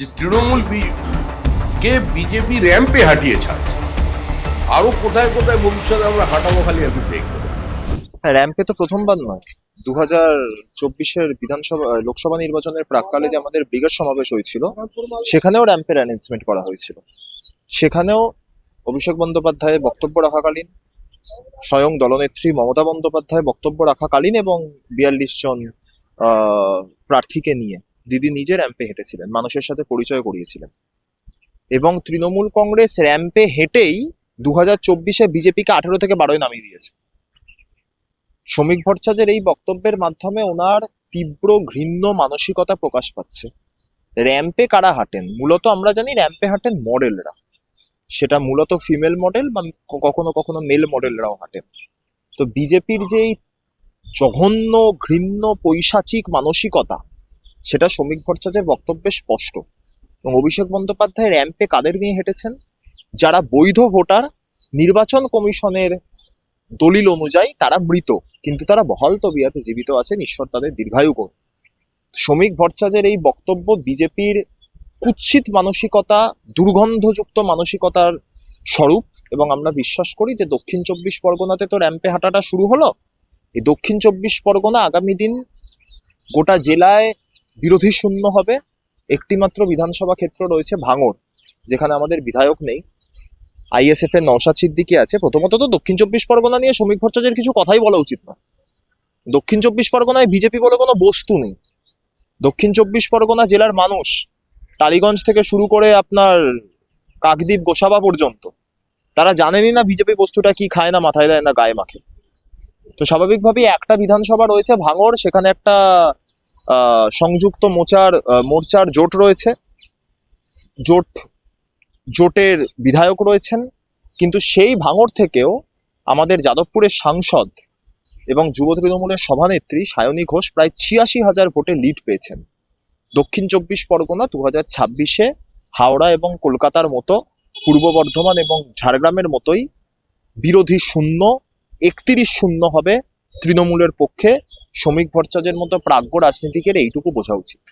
যে তৃণমূল কে বিজেপি র্যাম্পে হাঁটিয়ে ছাড়ছে। আরও কোথায় কোথায় ভবিষ্যতে আমরা হাঁটাবো খালি একটু দেখব হ্যাঁ র্যাম্পে তো প্রথমবার নয়। দু হাজার চব্বিশের বিধানসভা লোকসভা নির্বাচনের প্রাককালে যে আমাদের ব্রিগেড সমাবেশ হয়েছিল, সেখানেও র্যাম্পের অ্যারেঞ্জমেন্ট করা হয়েছিল। সেখানেও অভিষেক বন্দ্যোপাধ্যায় বক্তব্য রাখাকালীন, স্বয়ং দলনেত্রী মমতা বন্দ্যোপাধ্যায় বক্তব্য রাখাকালীন এবং বিয়াল্লিশ জন প্রার্থীকে নিয়ে দিদি নিজে র্যাম্পে হেঁটেছিলেন, মানুষের সাথে পরিচয় করিয়েছিলেন। এবং তৃণমূল কংগ্রেস র্যাম্পে হেঁটেই দু হাজার চব্বিশে বিজেপিকে আঠেরো থেকে বারোয় নামিয়ে দিয়েছে। শ্রমিক ভট্টাচার্যের এই বক্তব্যের মাধ্যমে ওনার তীব্র ঘৃণ্য মানসিকতা প্রকাশ পাচ্ছে। র্যাম্পে কারা হাঁটেন? মূলত আমরা জানি র্যাম্পে হাঁটেন মডেলরা সেটা মূলত ফিমেল মডেল বা কখনো কখনো মেল মডেলরাও হাঁটেন। তো বিজেপির যেই জঘন্য, ঘৃণ্য, পৈশাচিক মানসিকতা সেটা শ্রমিক ভট্টাচার্যের বক্তব্যে স্পষ্ট। এবং অভিষেক বন্দ্যোপাধ্যায় র্যাম্পে কাদের নিয়ে হেঁটেছেন? যারা বৈধ ভোটার, নির্বাচন কমিশনের দলিল অনুযায়ী তারা মৃত, কিন্তু তারা বহাল তবিয়াতে জীবিত আছেন, ঈশ্বর তাদের দীর্ঘায়ু করুন। শ্রমিক ভট্টাচার্যের এই বক্তব্য বিজেপির কুৎসিত মানসিকতা, দুর্গন্ধযুক্ত মানসিকতার স্বরূপ, এবং আমরা বিশ্বাস করি যে দক্ষিণ চব্বিশ পরগনাতে তো র্যাম্পে হাঁটাটা শুরু হলো। এই দক্ষিণ চব্বিশ পরগনা আগামী দিন গোটা জেলায় বিরোধী শূন্য হবে। একটিমাত্র বিধানসভা ক্ষেত্র রয়েছে ভাঙড়, যেখানে আমাদের বিধায়ক নেই। আইএসএফ এর নওশাদ সিদ্দিকি আছে। প্রথমত তো দক্ষিণ চব্বিশ পরগনা নিয়ে শ্রমিক ভট্টাচার্যের কিছু কথাই বলা উচিত না দক্ষিণ চব্বিশ পরগনায় বিজেপি বলে কোনো বস্তু নেই। দক্ষিণ চব্বিশ পরগনা জেলার মানুষ টালিগঞ্জ থেকে শুরু করে আপনার কাকদ্বীপ, গোসাবা পর্যন্ত, তারা জানেনই না বিজেপি বস্তুটা কি খায় না, মাথায় দেয় না, গায়ে মাখে। তো স্বাভাবিকভাবেই একটা বিধানসভা রয়েছে ভাঙড়, সেখানে একটা সংযুক্ত মোচার মোর্চার জোট রয়েছে। জোট, জোটের বিধায়ক রয়েছেন। কিন্তু সেই ভাঙর থেকেও আমাদের যাদবপুরের সাংসদ এবং যুব তৃণমূলের সভানেত্রী সায়নী ঘোষ প্রায় ছিয়াশি হাজার ভোটে লিড পেয়েছেন। দক্ষিণ চব্বিশ পরগনা দু হাজার ছাব্বিশে, হাওড়া এবং কলকাতার মতো পূর্ব বর্ধমান এবং ঝাড়গ্রামের মতোই বিরোধী শূন্য, একত্রিশ শূন্য হবে। তৃণমূলের পক্ষে শ্রমিক ভট্টাচার্যের মতো প্রাজ্ঞ রাজনীতিকের এইটুকু বোঝা উচিত।